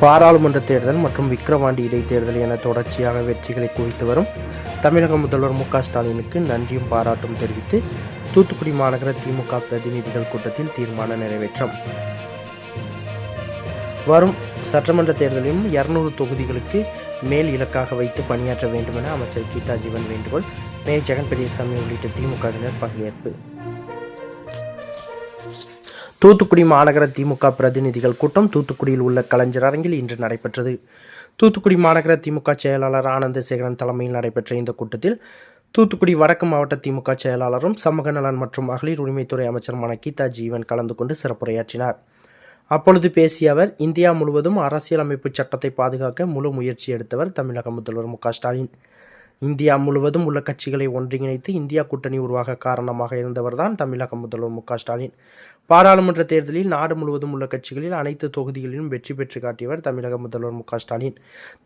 பாராளுமன்ற தேர்தல் மற்றும் விக்கிரவாண்டி இடைத்தேர்தல் என தொடர்ச்சியாக வெற்றிகளை குவித்து வரும். தமிழக முதல்வர் மு ஸ்டாலினுக்கு நன்றியும் பாராட்டும் தெரிவித்து தூத்துக்குடி மாநகர திமுக பிரதிநிதிகள் கூட்டத்தில் தீர்மானம் நிறைவேற்றம். வரும் சட்டமன்ற தேர்தலிலும் இருநூறு தொகுதிகளுக்கு மேல் இலக்காக வைத்து பணியாற்ற வேண்டுமென அமைச்சர் கீதா ஜீவன் வேண்டுகோள் மே ஜெகன் பெரியசாமி உள்ளிட்ட திமுகவினர் பங்கேற்பு. தூத்துக்குடி மாநகர திமுக பிரதிநிதிகள் கூட்டம் தூத்துக்குடியில் உள்ள கலைஞர் அரங்கில் இன்று நடைபெற்றது. தூத்துக்குடி மாநகர திமுக செயலாளர் ஆனந்த சேகரன் தலைமையில் நடைபெற்ற இந்த கூட்டத்தில் தூத்துக்குடி வடக்கு மாவட்ட திமுக செயலாளரும் சமூக நலன் மற்றும் மகளிர் உரிமைத்துறை அமைச்சருமான கீதா ஜீவன் கலந்து கொண்டு சிறப்புரையாற்றினார். அப்பொழுது பேசிய அவர் இந்தியா முழுவதும் அரசியலமைப்பு சட்டத்தை பாதுகாக்க முழு முயற்சி எடுத்தவர் தமிழக முதல்வர் மு க ஸ்டாலின். இந்தியா முழுவதும் உள்ள கட்சிகளை ஒன்றிணைத்து இந்தியா கூட்டணி உருவாக காரணமாக இருந்தவர்தான் தமிழக முதல்வர் மு ஸ்டாலின். பாராளுமன்ற தேர்தலில் நாடு முழுவதும் உள்ள கட்சிகளில் அனைத்து தொகுதிகளிலும் வெற்றி பெற்று காட்டியவர் தமிழக முதல்வர் மு ஸ்டாலின்.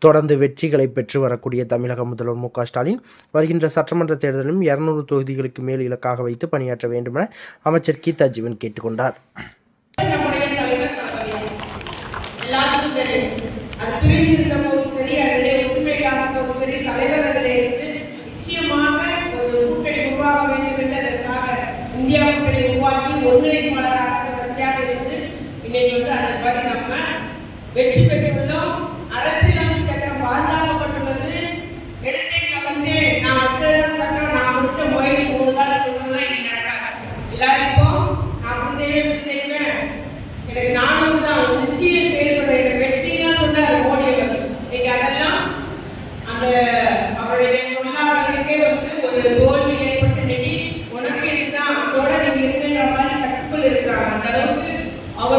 தொடர்ந்து வெற்றிகளை பெற்று வரக்கூடிய தமிழக முதல்வர் மு ஸ்டாலின் வருகின்ற சட்டமன்ற தேர்தலிலும் இருநூறு தொகுதிகளுக்கு மேல் இலக்காக வைத்து பணியாற்ற வேண்டுமென அமைச்சர் கீதா ஜீவன் கேட்டுக்கொண்டார் நம்முடைய தலைவர் தளபதி எல்லாருக்கும் தெரியும் அது பிரிஞ்சு இருந்த போதும் சரி அதிலே ஒற்றுமை இல்லாத போதும் சரி தலைவர் அதிலே இருந்து நிச்சயமாக ஒரு கூட்டணி உருவாக வேண்டும் என்பதற்காக இந்தியா கூட்டணி உருவாக்கி ஒருங்கிணைப்பாளராக தொடர்ச்சியாக இருந்து இன்னைக்கு வந்து அதன்படி நம்ம வெற்றி பெற்றுள்ளோம். அரசியலமைப்பு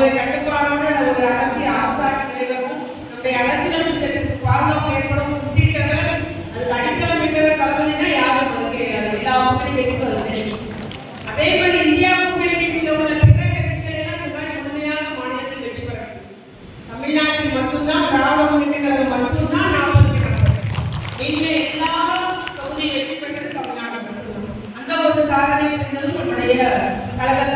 ஒரு கட்டுப்பாடான ஒரு அரசியல் அரசாட்சி தலைவரும் நம்முடைய அரசியலமைப்பு சட்டத்துக்கு பாதுகாப்பு ஏற்படும் முட்டிட்டவர் அதுக்கு அடித்தளம் இட்டவர் தலைமையினா யாரும் மறுக்கிறாங்க எல்லா கூட்டணி கட்சிக்கும் அது அதே மாதிரி இந்தியா கூட்டணி கட்சியில் உள்ள பிற கட்சிகள் எல்லாம் இந்த மாதிரி முழுமையான மாநிலத்தில் வெற்றி பெற தமிழ்நாட்டில் மட்டும்தான் திராவிட முன்னேற்ற கழகம் மட்டும்தான் நாற்பது இங்க எல்லா தொகுதியும் வெற்றி பெற்றது தமிழ்நாடு மட்டும்தான். அந்த ஒரு சாதனை புரிந்ததும் நம்முடைய கழகத்தில்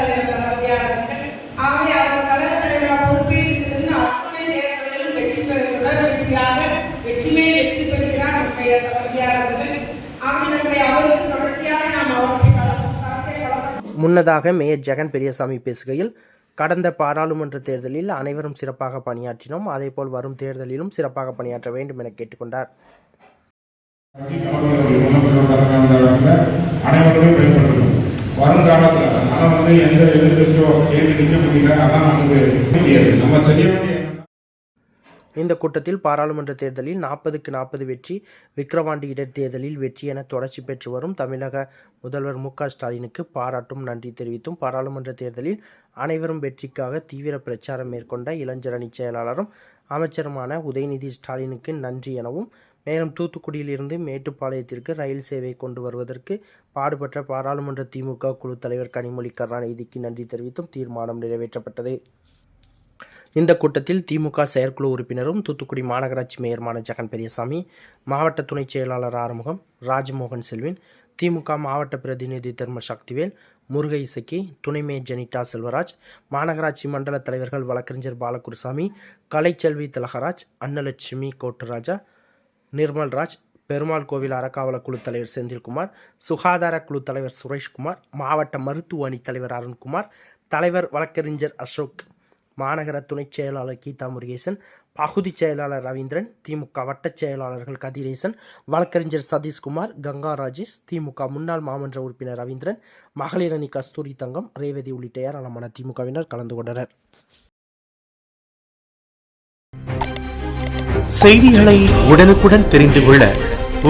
முன்னதாக மேயர் ஜெகன் பெரியசாமி பேசுகையில் கடந்த பாராளுமன்ற தேர்தலில் அனைவரும் சிறப்பாக பணியாற்றினோம். அதேபோல் வரும் தேர்தலிலும் சிறப்பாக பணியாற்ற வேண்டும் என கேட்டுக்கொண்டார். கட்சி தலைவர்கள் வருங்காலத்தில் ஆனால் வந்து எந்த எதிர்கட்சியோ ஏது நிற்க முடியல அதான் நமக்கு நம்ம செய்ய வேண்டிய இந்த கூட்டத்தில் பாராளுமன்ற தேர்தலில் நாற்பதுக்கு நாற்பது வெற்றி விக்கிரவாண்டி இடைத்தேர்தலில் வெற்றி என தொடர்ச்சி பெற்று வரும் தமிழக முதல்வர் மு க ஸ்டாலினுக்கு பாராட்டும் நன்றி தெரிவித்தும் பாராளுமன்ற தேர்தலில் அனைவரும் வெற்றிக்காக தீவிர பிரச்சாரம் மேற்கொண்ட இளைஞர் செயலாளரும் அமைச்சருமான உதயநிதி ஸ்டாலினுக்கு நன்றி எனவும் மேலும் தூத்துக்குடியில் இருந்து மேட்டுப்பாளையத்திற்கு ரயில் சேவை கொண்டு வருவதற்கு பாடுபட்ட பாராளுமன்ற திமுக குழு தலைவர் கனிமொழி கருணாநிதிக்கு நன்றி தெரிவித்தும் தீர்மானம் நிறைவேற்றப்பட்டது. இந்த கூட்டத்தில் திமுக செயற்குழு உறுப்பினரும் தூத்துக்குடி மாநகராட்சி மேயருமான ஜெகன் பெரியசாமி மாவட்ட துணைச் செயலாளர் ஆறுமுகம் ராஜமோகன் செல்வின் திமுக மாவட்ட பிரதிநிதி தர்ம சக்திவேல் முருகை இசக்கி துணை மேயர் ஜெனிட்டா செல்வராஜ் மாநகராட்சி மண்டல தலைவர்கள் வழக்கறிஞர் பாலகுருசாமி கலைச்செல்வி திலகராஜ் அன்னலட்சுமி கோட்டுராஜா நிர்மல்ராஜ் பெருமாள் கோவில் அறக்காவல குழு தலைவர் செந்தில்குமார் சுகாதார குழு தலைவர் சுரேஷ்குமார் மாவட்ட மருத்துவ அணி தலைவர் அருண்குமார் தலைவர் வழக்கறிஞர் அசோக் மாநகர துணைச் செயலாளர் கீதா முருகேசன் பகுதி செயலாளர் ரவீந்திரன் திமுக வட்டச் செயலாளர்கள் கதிரேசன் வழக்கறிஞர் சதீஷ்குமார் கங்கா ராஜேஷ் திமுக முன்னாள் மாமன்ற உறுப்பினர் ரவீந்திரன் மகளிர் அணி கஸ்தூரி தங்கம் ரேவதி உள்ளிட்ட ஏராளமான திமுகவினர் கலந்து கொண்டனர். செய்திகளை உடனுக்குடன் தெரிந்து கொள்ள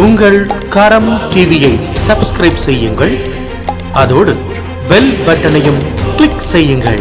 உங்கள் கரம் டிவியை சப்ஸ்கிரைப் செய்யுங்கள். அதோடு பெல் பட்டனையும் கிளிக் செய்யுங்கள்.